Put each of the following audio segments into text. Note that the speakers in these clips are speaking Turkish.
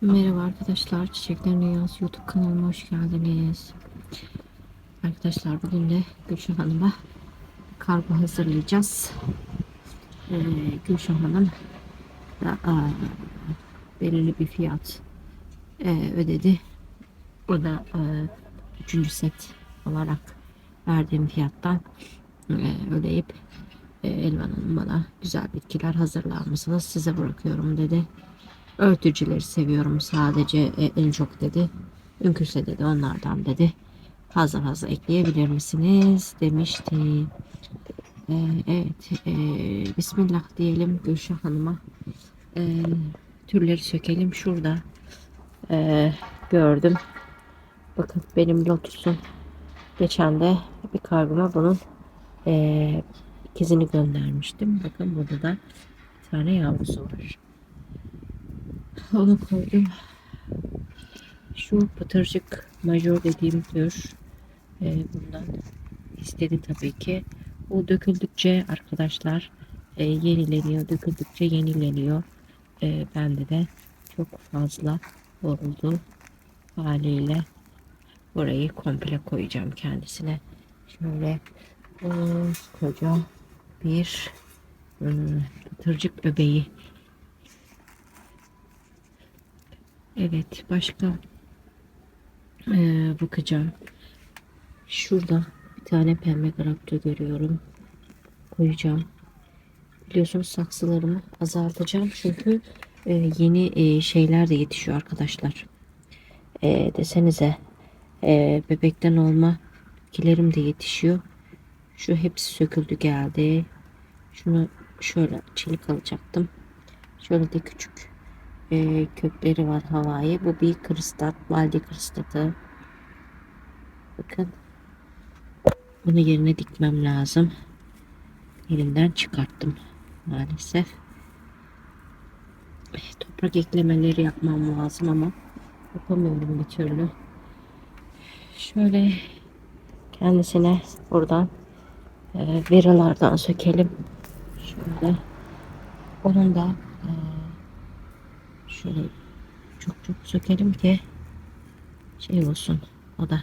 Merhaba arkadaşlar, Çiçeklerin Dünyası YouTube kanalıma hoş geldiniz. Arkadaşlar bugün de Gülşah Hanım'a kargo hazırlayacağız. Ee, Gülşah Hanım da aa, belirli bir fiyat e, ödedi. O da e, üçüncü set olarak verdiğim fiyattan e, ödeyip e, Elvan Hanım bana güzel bitkiler hazırlar mısınız size bırakıyorum dedi. Örtücüleri seviyorum sadece e, en çok dedi. Mümkünse dedi onlardan dedi. Fazla fazla ekleyebilir misiniz demişti. Ee, evet e, Bismillah diyelim Gülşah Hanım'a. Ee, türleri sökelim şurada. Ee, gördüm. Bakın benim lotusum. Geçen de bir kargoma bunun e, ikizini göndermiştim. Bakın burada da bir tane yavrusu var. Onu koydum. Şu pıtırcık major dediğim tür e, bundan istedi tabii ki. O döküldükçe arkadaşlar e, yenileniyor. Döküldükçe yenileniyor. E, bende de çok fazla oldu haliyle burayı komple koyacağım kendisine. Şöyle e, koca bir e, pıtırcık bebeği Evet başka ee, bakacağım. Şurada bir tane pembe grapto görüyorum. Koyacağım. Biliyorsunuz saksılarımı azaltacağım. Çünkü e, yeni e, şeyler de yetişiyor arkadaşlar. E, desenize e, bebekten olma bitkilerim de yetişiyor. Şu hepsi söküldü geldi. Şunu şöyle çelik alacaktım. Şöyle de küçük e, kökleri var havai. Bu bir kristat, baldi kristatı. Bakın. Bunu yerine dikmem lazım. Elimden çıkarttım maalesef. Toprak eklemeleri yapmam lazım ama yapamıyorum bir türlü. Şöyle kendisine buradan e, veralardan sökelim. Şöyle onun da e, Şöyle çok çok sökelim ki şey olsun o da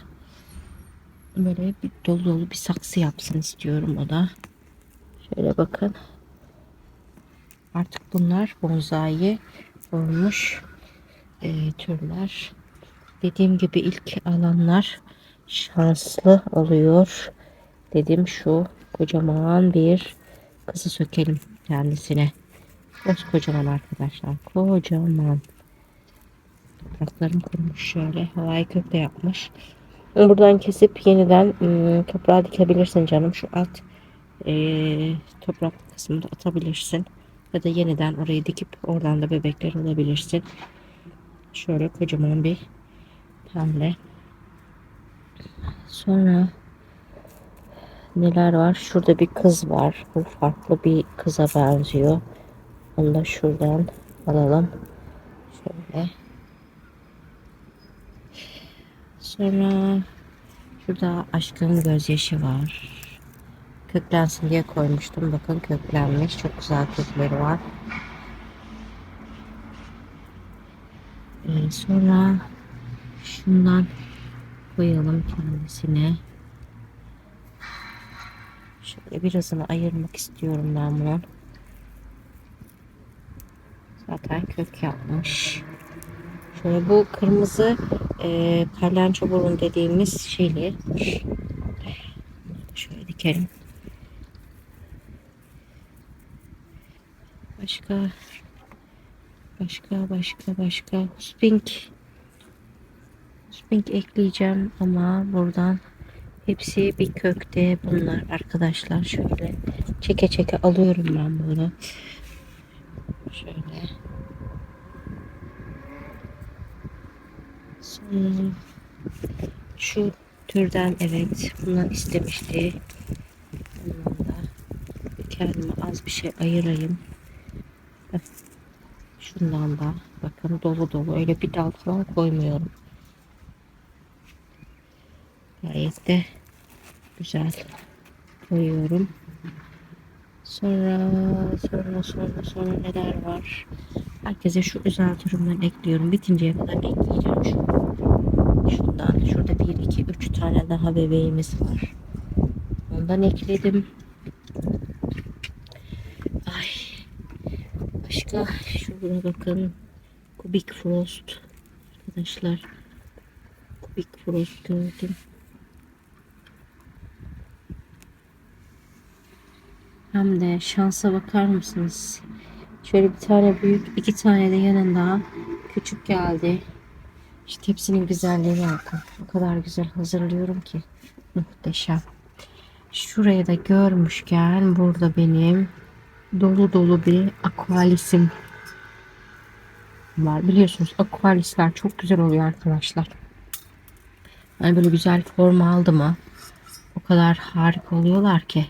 böyle bir dolu dolu bir saksı yapsın istiyorum o da. Şöyle bakın. Artık bunlar bonsai olmuş e, türler. Dediğim gibi ilk alanlar şanslı oluyor. Dedim şu kocaman bir kızı sökelim kendisine. Kocaman arkadaşlar. Kocaman. Topraklarım kurumuş şöyle. Havai kök de yapmış. Buradan kesip yeniden ıı, toprağa dikebilirsin canım. Şu alt e, toprak kısmında atabilirsin. Ya da yeniden orayı dikip oradan da bebekler alabilirsin. Şöyle kocaman bir pembe. Sonra neler var? Şurada bir kız var. Bu farklı bir kıza benziyor. Onu da şuradan alalım. Şöyle. Sonra şurada aşkın gözyaşı var. Köklensin diye koymuştum. Bakın köklenmiş. Çok güzel kökleri var. Ee, sonra şundan koyalım kendisine. Şöyle birazını ayırmak istiyorum ben bunun. Zaten kök yapmış. Şöyle bu kırmızı e, parlanço burun dediğimiz şeyli. Şöyle dikelim. Başka başka başka başka spink spink ekleyeceğim ama buradan hepsi bir kökte bunlar arkadaşlar şöyle çeke çeke alıyorum ben bunu Şöyle. Sonra şu türden evet bundan istemişti. Bundan da kendime az bir şey ayırayım. Şundan da bakın dolu dolu öyle bir dal falan koymuyorum. Gayet de güzel koyuyorum. Sonra sonra sonra sonra neler var? Herkese şu özel türümden ekliyorum. Bitinceye kadar ekleyeceğim şu. Şundan. Şurada bir, iki, üç tane daha bebeğimiz var. Ondan ekledim. Ay. Başka şurada bakın. Kubik Frost. Arkadaşlar. Kubik Frost gördüm. Hem de şansa bakar mısınız? Şöyle bir tane büyük, iki tane de yanında küçük geldi. İşte tepsinin güzelliğine bakın. O kadar güzel hazırlıyorum ki. Muhteşem. Şurayı da görmüşken burada benim dolu dolu bir aqualisim var. Biliyorsunuz aqualisler çok güzel oluyor arkadaşlar. Yani böyle güzel form aldı mı o kadar harika oluyorlar ki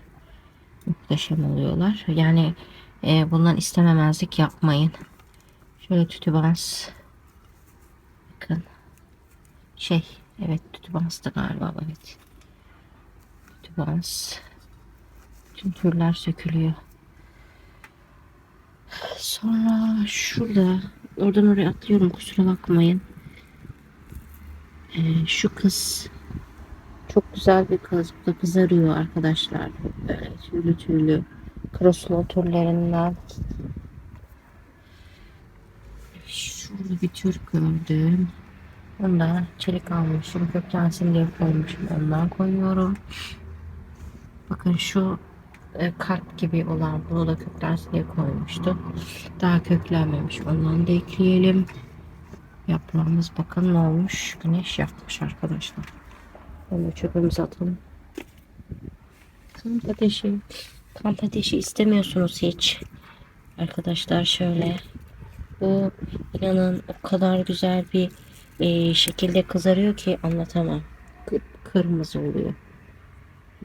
muhteşem oluyorlar. Yani e, bundan istememezlik yapmayın. Şöyle tütübans bakın şey evet tütübanstı galiba evet tütübans tüm türler sökülüyor. Sonra şurada oradan oraya atlıyorum kusura bakmayın. Ee, şu kız çok güzel bir da kızarıyor arkadaşlar. Böyle tüylü tüylü. Crosslo türlerinden. Şurada bir tür gördüm. Ondan çelik almışım. Köklensin diye koymuşum. Ondan koyuyorum. Bakın şu e, kalp gibi olan bunu da köklensin diye koymuştum. Daha köklenmemiş. Ondan da ekleyelim. Yaprağımız bakın ne olmuş. Güneş yapmış arkadaşlar. Onu çöpümüze atalım. Kamp ateşi. Kamp ateşi istemiyorsunuz hiç. Arkadaşlar şöyle. Bu inanın o kadar güzel bir e, şekilde kızarıyor ki anlatamam. Kı- Kırmızı oluyor.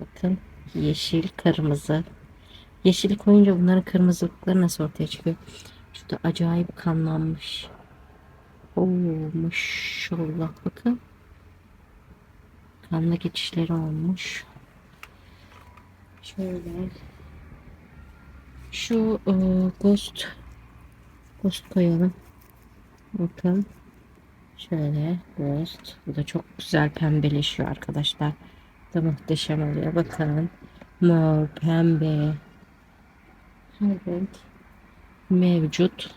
Bakın yeşil kırmızı. Yeşil koyunca bunların kırmızılıkları nasıl ortaya çıkıyor? Şurada acayip kanlanmış. Oo maşallah bakın. Kanla geçişleri olmuş. Şöyle. Şu e, ghost ghost koyalım. Bakın. Şöyle ghost. Bu da çok güzel pembeleşiyor arkadaşlar. Bu da muhteşem oluyor. Bakın. Mor, pembe. Her renk mevcut.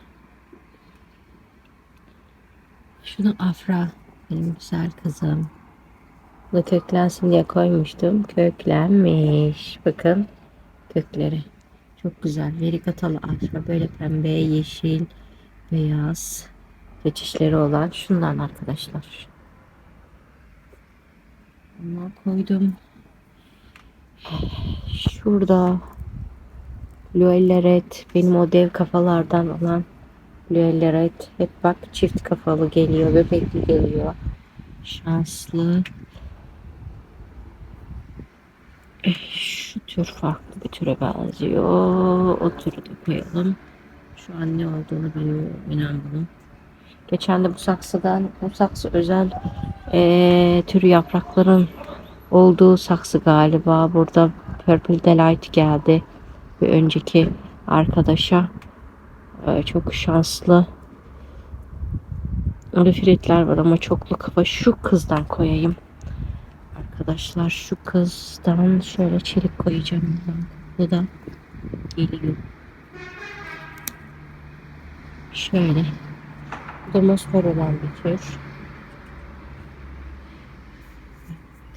Şunu Afra. Benim güzel kızım. Bu da köklensin diye koymuştum. Köklenmiş. Bakın kökleri. Çok güzel. Verikatalı afra. Böyle pembe, yeşil, beyaz geçişleri olan şundan arkadaşlar. Bundan koydum. Şurada Luelleret benim o dev kafalardan olan Luelleret hep bak çift kafalı geliyor, bebekli geliyor. Şanslı. Şu tür farklı bir türe benziyor. O türü de koyalım. Şu an ne olduğunu bilmiyorum inan bunu. Geçen de bu saksıdan, bu saksı özel eee türü yaprakların olduğu saksı galiba. Burada Purple Delight geldi. Bir önceki arkadaşa. Eee, çok şanslı. Olifritler var ama çoklu kafa. Şu kızdan koyayım. Arkadaşlar şu kızdan şöyle çelik koyacağım. buradan. Bu geliyor. Şöyle. Bu olan bir tür.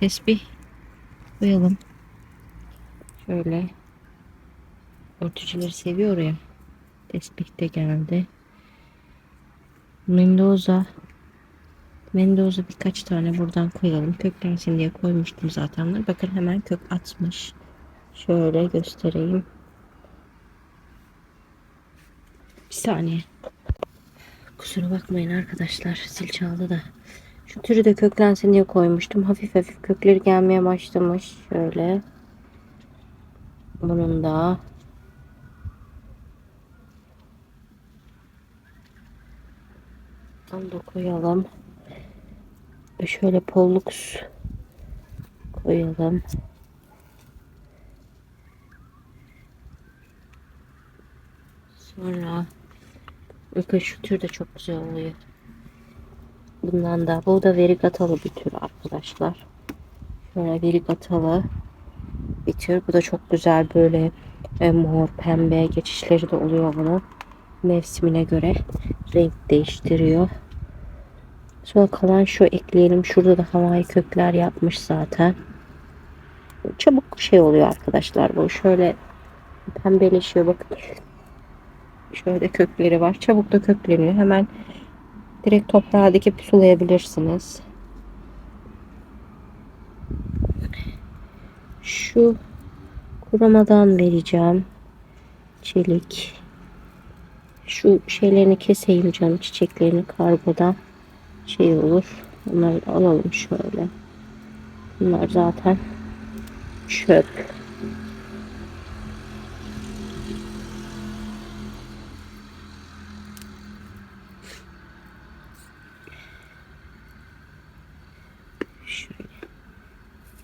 Tesbih koyalım. Şöyle. Örtücüleri seviyor ya. Tesbih de geldi. Mendoza Mendoza birkaç tane buradan koyalım. Köklensin diye koymuştum zaten. Bakın hemen kök atmış. Şöyle göstereyim. Bir saniye. Kusura bakmayın arkadaşlar. Zil çaldı da. Şu türü de köklensin diye koymuştum. Hafif hafif kökleri gelmeye başlamış. Şöyle. Bunun da Onu da koyalım. Şöyle pollux koyalım. Sonra bakın şu tür de çok güzel oluyor. Bundan da bu da verigatalı bir tür arkadaşlar. Şöyle verigatalı bir tür. Bu da çok güzel böyle e, mor pembe geçişleri de oluyor bunun. Mevsimine göre renk değiştiriyor. Sonra kalan şu ekleyelim. Şurada da havai kökler yapmış zaten. Çabuk şey oluyor arkadaşlar. Bu şöyle pembeleşiyor bakın. Şöyle kökleri var. Çabuk da kökleniyor. Hemen direkt toprağa dikip sulayabilirsiniz. Şu kurumadan vereceğim. Çelik. Şu şeylerini keseyim canım çiçeklerini kargodan şey olur. Bunları da alalım şöyle. Bunlar zaten çöp.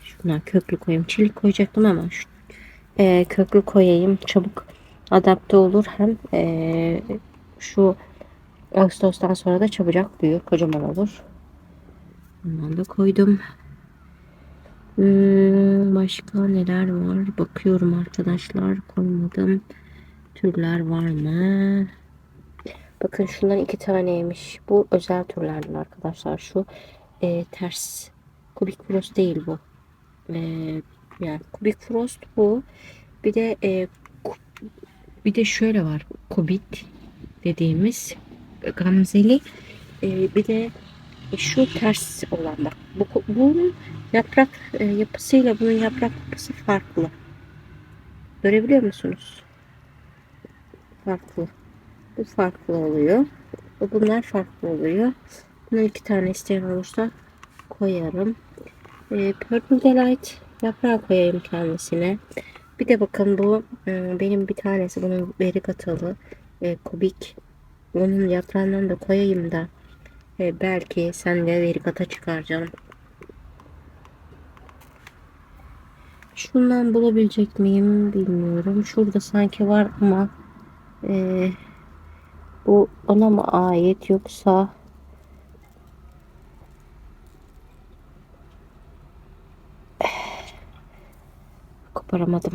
Şuna köklü koyayım. Çelik koyacaktım ama şu, e, köklü koyayım. Çabuk adapte olur. Hem e, şu Ağustos'tan sonra da çabucak büyür. Kocaman olur. Bundan da koydum. Hmm, başka neler var? Bakıyorum arkadaşlar. Koymadım. Türler var mı? Bakın şundan iki taneymiş. Bu özel türlerden arkadaşlar. Şu e, ters. Kubik frost değil bu. E, yani kubik frost bu. Bir de e, bir de şöyle var. Kubit dediğimiz gamzeli. E, bir de şu ters olan bak. Bu, bunun yaprak e, yapısıyla bunun yaprak yapısı farklı. Görebiliyor musunuz? Farklı. Bu farklı oluyor. Bunlar farklı oluyor. Bunun iki tane isteyen olursa koyarım. E, Purple Delight yaprağı koyayım kendisine. Bir de bakın bu e, benim bir tanesi bunun verigatalı e, kubik. Onun yaprağından da koyayım da e, belki sen de verigata çıkar canım. Şundan bulabilecek miyim bilmiyorum. Şurada sanki var ama e, bu ona mı ait yoksa koparamadım.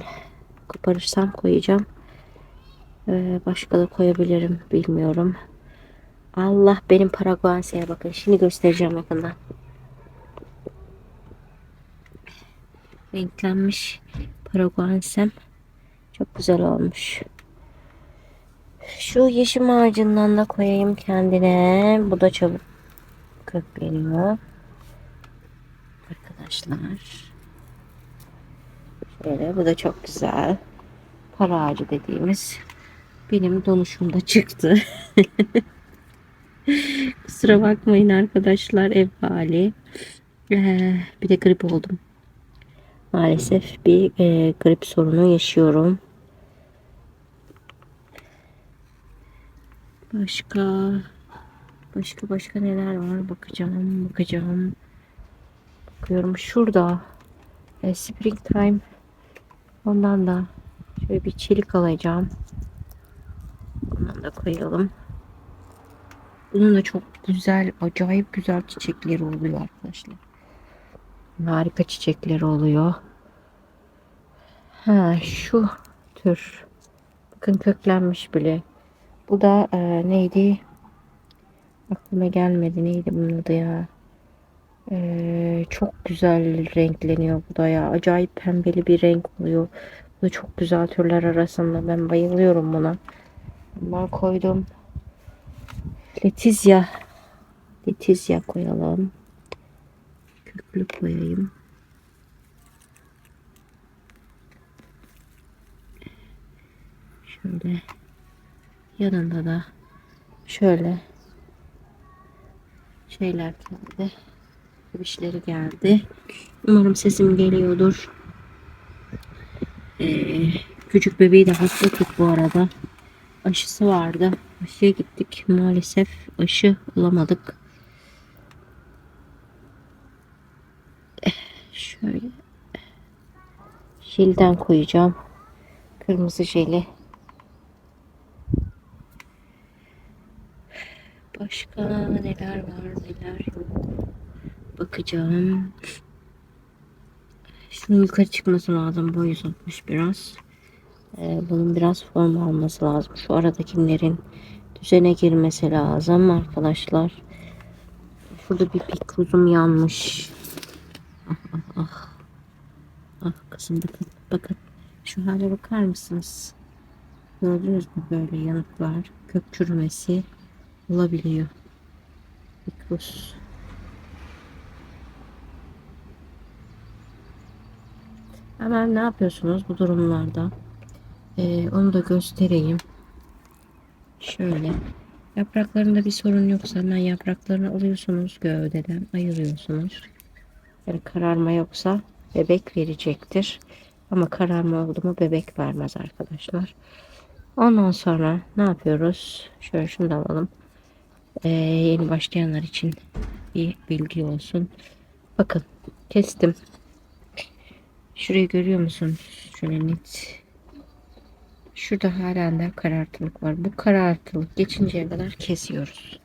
Koparırsam koyacağım. Ee, başka da koyabilirim bilmiyorum. Allah benim Paraguansa'ya bakın. Şimdi göstereceğim yakından. Renklenmiş Paraguansa'm. Çok güzel olmuş. Şu yeşim ağacından da koyayım kendine. Bu da çabuk kökleniyor. Arkadaşlar. Şöyle bu da çok güzel. Para ağacı dediğimiz benim donuşumda çıktı. Kusura bakmayın arkadaşlar ev hali. Ee, bir de grip oldum. Maalesef bir e, grip sorunu yaşıyorum. Başka başka başka neler var bakacağım bakacağım. Bakıyorum şurada e, springtime ondan da şöyle bir çelik alacağım. Da koyalım. Bunun da çok güzel, acayip güzel çiçekleri oluyor arkadaşlar. Harika çiçekleri oluyor. Ha şu tür. Bakın köklenmiş bile. Bu da e, neydi? Aklıma gelmedi. Neydi bunun adı ya? E, çok güzel renkleniyor bu da ya. Acayip pembeli bir renk oluyor. Bu da çok güzel türler arasında. Ben bayılıyorum buna. Ben koydum. Letizia. Letizia koyalım. Köklü koyayım. Şöyle yanında da şöyle şeyler geldi. Bebişleri geldi. Umarım sesim geliyordur. Ee, küçük bebeği de hasta tut bu arada. Aşısı vardı. Aşıya gittik. Maalesef aşı bulamadık. Eh, Şöyle jelden koyacağım. Kırmızı jeli. Başka neler var neler yok. Bakacağım. Şunun yukarı çıkması lazım. Boyu uzatmış biraz. Ee, bunun biraz form alması lazım. Şu aradakilerin düzene girmesi lazım arkadaşlar. Şurada bir pikruzum yanmış. Ah ah ah. Ah kızım bakın bakın. Şu hale bakar mısınız? Gördünüz mü böyle yanıklar, kök çürümesi olabiliyor. Pikruz. Hemen ne yapıyorsunuz bu durumlarda? Ee, onu da göstereyim. Şöyle. Yapraklarında bir sorun yoksa hemen yapraklarını alıyorsunuz gövdeden ayırıyorsunuz. Yani kararma yoksa bebek verecektir. Ama kararma oldu mu bebek vermez arkadaşlar. Ondan sonra ne yapıyoruz? Şöyle şunu da alalım. Ee, yeni başlayanlar için bir bilgi olsun. Bakın kestim. Şurayı görüyor musunuz? Şöyle net. Şurada halen de karartılık var. Bu karartılık geçinceye kadar kesiyoruz.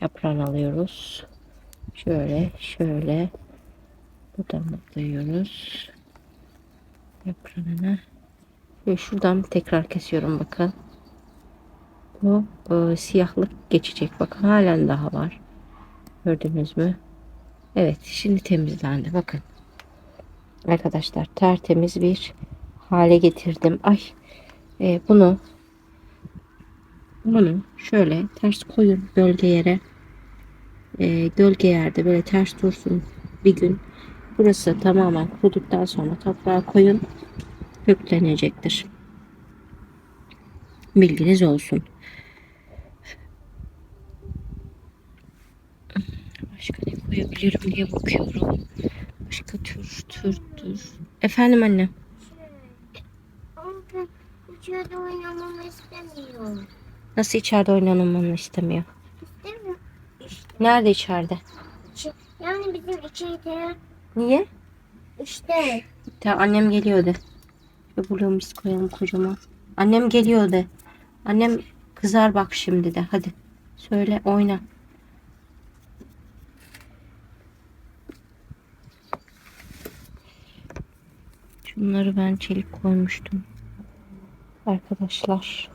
Yaprağını alıyoruz. Şöyle şöyle. Buradan atlayıyoruz. Yaprağını. Ve şuradan tekrar kesiyorum bakın. Bu e, siyahlık geçecek. Bakın halen daha var. Gördünüz mü? Evet şimdi temizlendi. Bakın. Arkadaşlar tertemiz bir hale getirdim. Ay e, bunu bunu şöyle ters koyun gölge yere. E, gölge yerde böyle ters dursun bir gün. Burası tamamen kuruduktan sonra toprağa koyun. Köklenecektir. Bilginiz olsun. Başka ne koyabilirim diye bakıyorum. Başka tür tür. Efendim anne. İçeride oynamamı istemiyor. Nasıl içeride oynanılmanı istemiyor? İstemiyor. İşte, Nerede içeride? içi- yani bizim içeride Niye? işte Ta annem geliyor de. Şöyle buluyorum biz koyalım kocaman. Annem geliyor de. Annem kızar bak şimdi de. Hadi. Söyle oyna. Şunları ben çelik koymuştum. Arkadaşlar.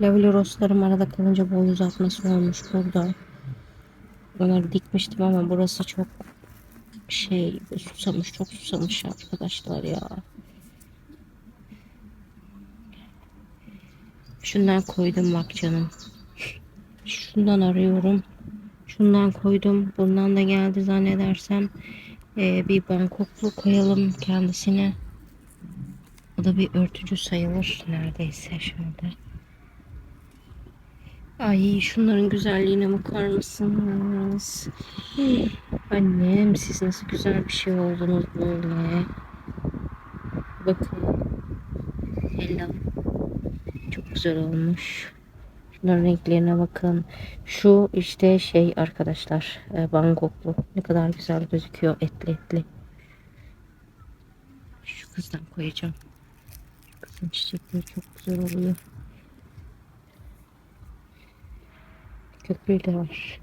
Laviloroslarım arada kalınca boy uzatması olmuş burada. Onları dikmiştim ama burası çok şey susamış çok susamış arkadaşlar ya. Şundan koydum bak canım. Şundan arıyorum. Şundan koydum. Bundan da geldi zannedersem. Ee, bir Bangkoklu koyalım kendisine. O da bir örtücü sayılır neredeyse şöyle. Ay şunların güzelliğine bakar mısınız? Annem siz nasıl güzel bir şey oldunuz böyle. Bakın. Hello. Çok güzel olmuş. Şunların renklerine bakın. Şu işte şey arkadaşlar. E, Bangkoklu. Ne kadar güzel gözüküyor. Etli etli. Şu kızdan koyacağım. Kızın çiçekleri çok güzel oluyor. Köprü de var.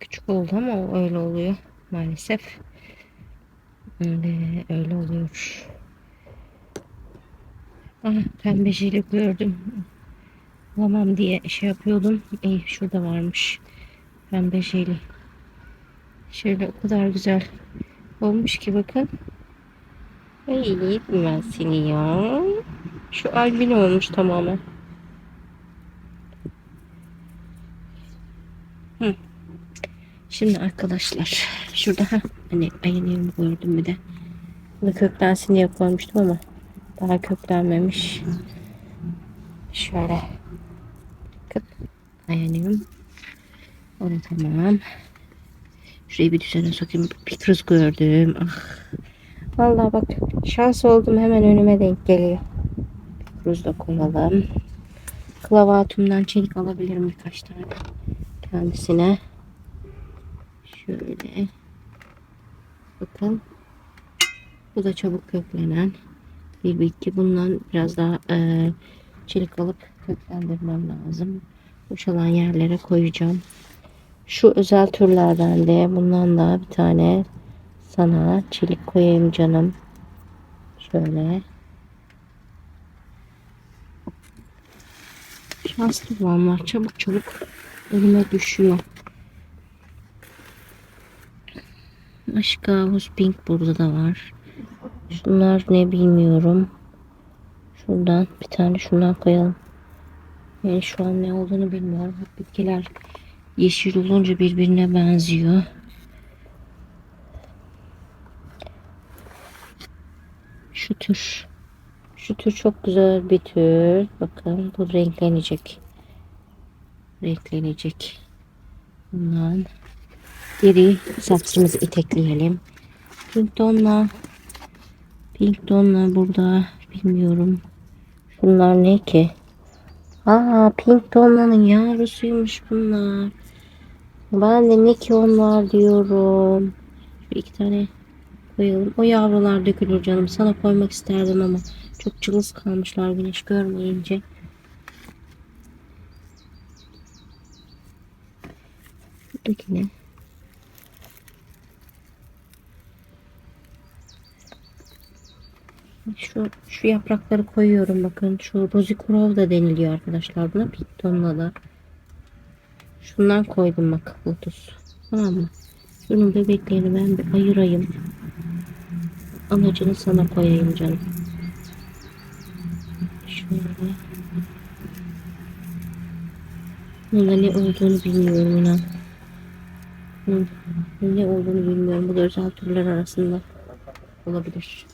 Küçük oldu ama öyle oluyor maalesef. Öyle, öyle oluyor. Ah, pembe jeli gördüm. Bulamam diye şey yapıyordum. İyi şurada varmış. Pembe jeli. Şöyle o kadar güzel olmuş ki bakın. Ay ben seni ya. Şu albino olmuş tamamen. Hı. Şimdi arkadaşlar şurada ha hani ayınıyorum gördüm bir de. Bunu köklensin diye koymuştum ama daha köklenmemiş. Şöyle bakın ayınıyorum. O da tamam. Şurayı bir düzene sokayım. Bir kız gördüm. Ah. Vallahi bak şans oldum hemen önüme denk geliyor. Kruz da koyalım. Klavatumdan çelik alabilirim birkaç tane kendisine. Şöyle. Bakın. Bu da çabuk köklenen bir bitki. Bundan biraz daha e, çelik alıp köklendirmem lazım. Boşalan yerlere koyacağım. Şu özel türlerden de bundan da bir tane sana çelik koyayım canım. Şöyle. Şanslı olanlar çabuk çabuk elime düşüyor. Başka House Pink burada da var. Şunlar ne bilmiyorum. Şuradan bir tane şundan koyalım. Yani şu an ne olduğunu bilmiyorum. Bitkiler yeşil olunca birbirine benziyor. Şu tür. Şu tür çok güzel bir tür. Bakın bu renklenecek. Renklenecek. Bundan geri saksımızı itekleyelim. Pink donla Pink donla burada bilmiyorum. Şunlar ne ki? Aa Pink donlanın yavrusuymuş bunlar. Ben de ne ki onlar diyorum. Şu iki tane koyalım. O yavrular dökülür canım. Sana koymak isterdim ama çok cılız kalmışlar güneş görmeyince. Şuradaki ne? Şu, şu yaprakları koyuyorum bakın. Şu Rosikurov da deniliyor arkadaşlar buna. Pittonla da. Şundan koydum bak lotus. Tamam mı? Şunun bebeklerini ben bir ayırayım. Anacını sana koyayım canım. Şöyle. Bunda ne olduğunu bilmiyorum inan. Ne olduğunu bilmiyorum. Bu da özel türler arasında olabilir.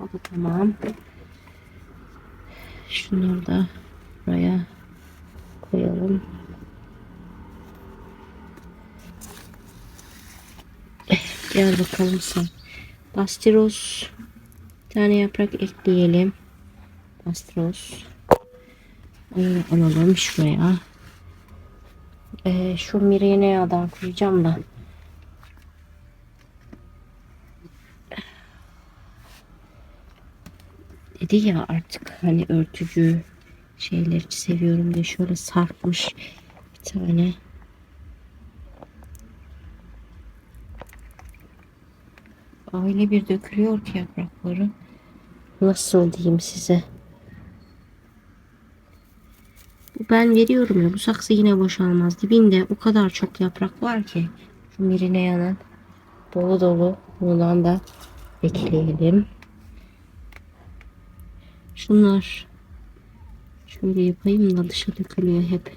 O tamam. Şunları da buraya koyalım. Gel bakalım sen. Bastiros. Bir tane yaprak ekleyelim. Bastiros. Onu alalım şuraya. Ee, şu Mirenea'dan koyacağım da. Dedi ya artık hani örtücü şeyleri seviyorum diye şöyle sarkmış bir tane. Öyle bir dökülüyor ki yaprakları. Nasıl diyeyim size? Ben veriyorum ya bu saksı yine boşalmaz. Dibinde o kadar çok yaprak var ki. Şu Mirinea'nın dolu dolu bundan da ekleyelim. Şunlar şöyle yapayım da dışa dökülüyor hep.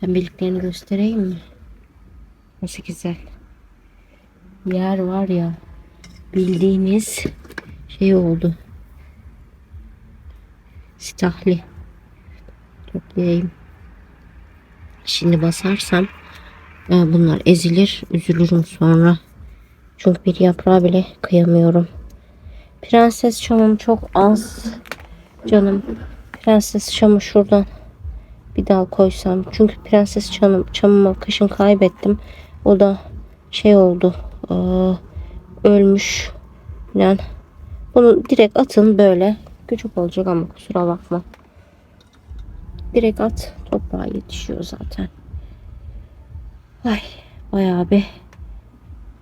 Pembeliklerini göstereyim mi? Nasıl güzel. Yer var ya bildiğiniz şey oldu. Sitahli. Toplayayım. Şimdi basarsam e, bunlar ezilir. Üzülürüm sonra. Çünkü bir yaprağı bile kıyamıyorum. Prenses çamım çok az. Canım. Prenses çamı şuradan bir dal koysam. Çünkü prenses çamım, çamımı kışın kaybettim. O da şey oldu. Ölmüş. Yani bunu direkt atın böyle. Küçük olacak ama kusura bakma. Direkt at. Toprağa yetişiyor zaten. Ay bayağı bir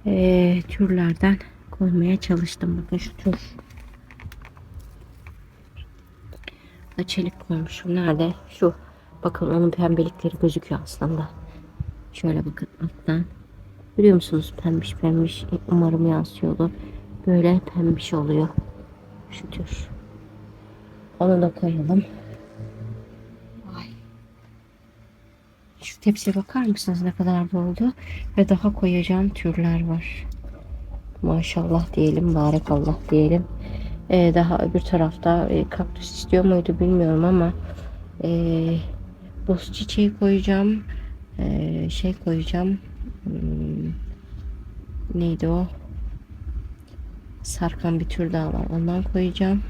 eee, türlerden koymaya çalıştım. Bakın şu tür. Da çelik koymuşum. Nerede? Şu. Bakın onun pembelikleri gözüküyor aslında. Şöyle bakın alttan. Görüyor musunuz? Pembiş pembiş. Umarım yansıyordu. Böyle pembiş oluyor. Şu tür. Onu da koyalım. Ay. Şu tepsiye bakar mısınız ne kadar doldu? Ve daha koyacağım türler var. Maşallah diyelim, barekallah diyelim. Ee, daha öbür tarafta e, kaktüs istiyor muydu bilmiyorum ama e, boz çiçeği koyacağım. E, şey koyacağım. Hmm, neydi o? Sarkan bir tür daha var. Ondan koyacağım.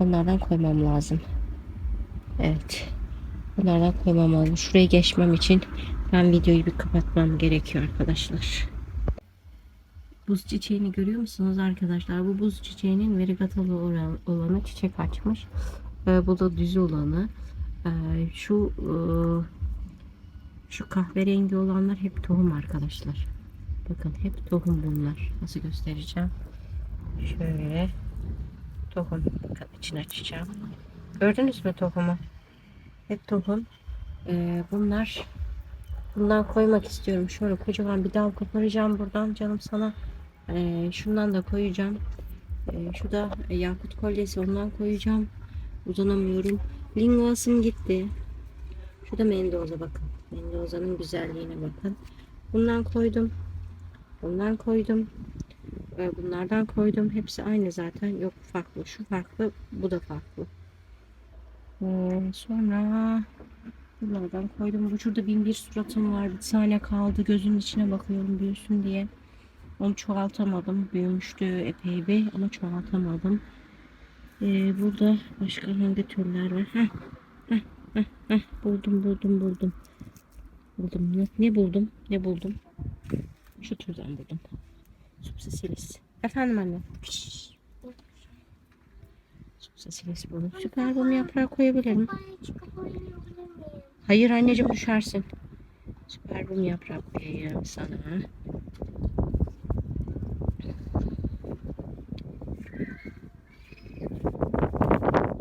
Onlardan koymam lazım. Evet. Bunlardan koymam lazım. Şuraya geçmem için ben videoyu bir kapatmam gerekiyor arkadaşlar. buz çiçeğini görüyor musunuz arkadaşlar? Bu buz çiçeğinin verigatalı olanı çiçek açmış. Ee, bu da düz olanı. Ee, şu e, şu kahverengi olanlar hep tohum arkadaşlar. Bakın hep tohum bunlar. Nasıl göstereceğim? Şöyle tohum. Bakın içini açacağım. Gördünüz mü tohumu? Hep tohum. Ee, bunlar bundan koymak istiyorum. Şöyle kocaman bir dal koparacağım buradan canım sana. Ee, şundan da koyacağım. Ee, şu da yakut kolyesi ondan koyacağım. Uzanamıyorum. Linguasım gitti. Şu da Mendoza bakın. Mendoza'nın güzelliğine bakın. Bundan koydum. Bundan koydum. Bunlardan koydum. Hepsi aynı zaten. Yok farklı. Şu farklı. Bu da farklı. Ee, sonra bunlardan koydum. Bu şurada bin bir suratım var. Bir tane kaldı. Gözünün içine bakıyorum büyüsün diye. Onu çoğaltamadım. Büyümüştü epey bir ama çoğaltamadım. Ee, burada başka hangi türler var? Heh, heh, heh, heh. Buldum buldum buldum. Buldum. Ne, ne buldum? Ne buldum? Şu türden buldum. Subsesilis. Efendim anne. Subsesilis buldum. Süper bunu yaprağa koyabilirim. Hayır anneciğim düşersin. Süper bum yaprak koyayım sana.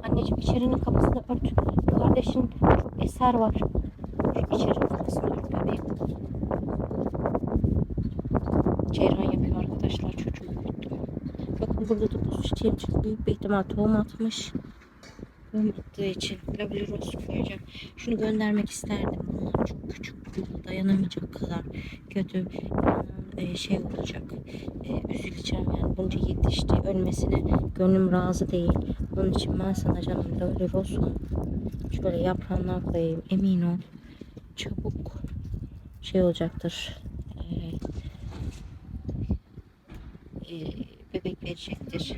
Anneciğim içerinin kapısını ört. Kardeşin çok eser var. İçerinin kapısını ört bebeğim. Ceyran yapıyor arkadaşlar çocuğu unuttum. Bakın burada da buz çiçeğim çıktı. Büyük bir ihtimal tohum atmış. Tohum attığı için labiros koyacağım. Şunu göndermek isterdim. Bunlar çok küçük. Dayanamayacak kadar kötü. E, şey olacak. E, üzüleceğim yani. Bunca yetişti. Ölmesine gönlüm razı değil. Onun için ben sana canım labirosun. Şöyle yaprağından koyayım. Emin ol. Çabuk şey olacaktır. E, bebek verecektir.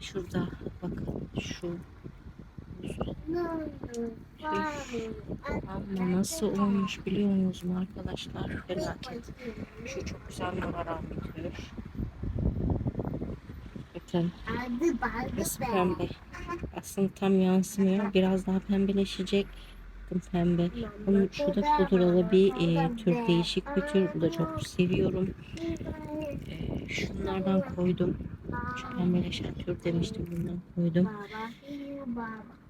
Şurada bakın şu ama nasıl olmuş biliyor musunuz mu arkadaşlar? Felaket. Şu çok güzel bir tür. Bakın nasıl pembe. Aslında tam yansımıyor. Biraz daha pembeleşecek. Bakın pembe. Bunun şurada pudralı bir e, tür değişik bir tür. Bu da çok seviyorum. E, şunlardan koydum. Şu pembeleşen tür demiştim. Bundan koydum.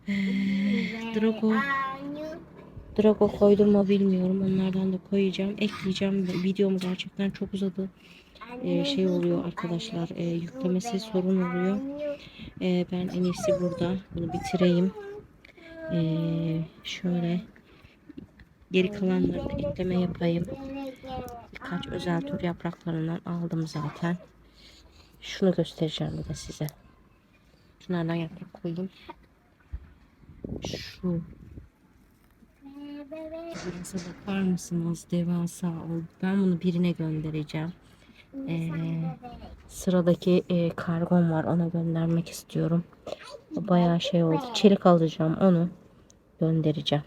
E, Drago Drago koydum mu bilmiyorum. Onlardan da koyacağım. Ekleyeceğim. Videom gerçekten çok uzadı. Ee, şey oluyor arkadaşlar. e, yüklemesi sorun oluyor. Ee, ben en iyisi burada. Bunu bitireyim. Ee, şöyle geri kalanları da ekleme yapayım. Birkaç özel tür yapraklarından aldım zaten. Şunu göstereceğim bir de size. Şunlardan yaprak koydum. Şu Devasa bakar mısınız? Devasa oldu. Ben bunu birine göndereceğim. Ee, sıradaki e, kargom var. Ona göndermek istiyorum. Bayağı şey oldu. Çelik alacağım. Onu göndereceğim.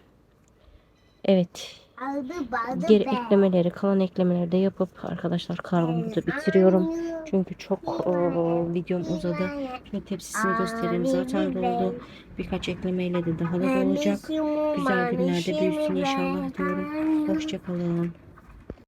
Evet. Geri eklemeleri, kalan eklemeleri de yapıp arkadaşlar kargomu da bitiriyorum. Çünkü çok o, videom uzadı. Şöyle tepsisini göstereyim. Zaten doldu. Birkaç eklemeyle de daha da dolacak. Güzel günlerde büyüsün inşallah diyorum. Hoşçakalın.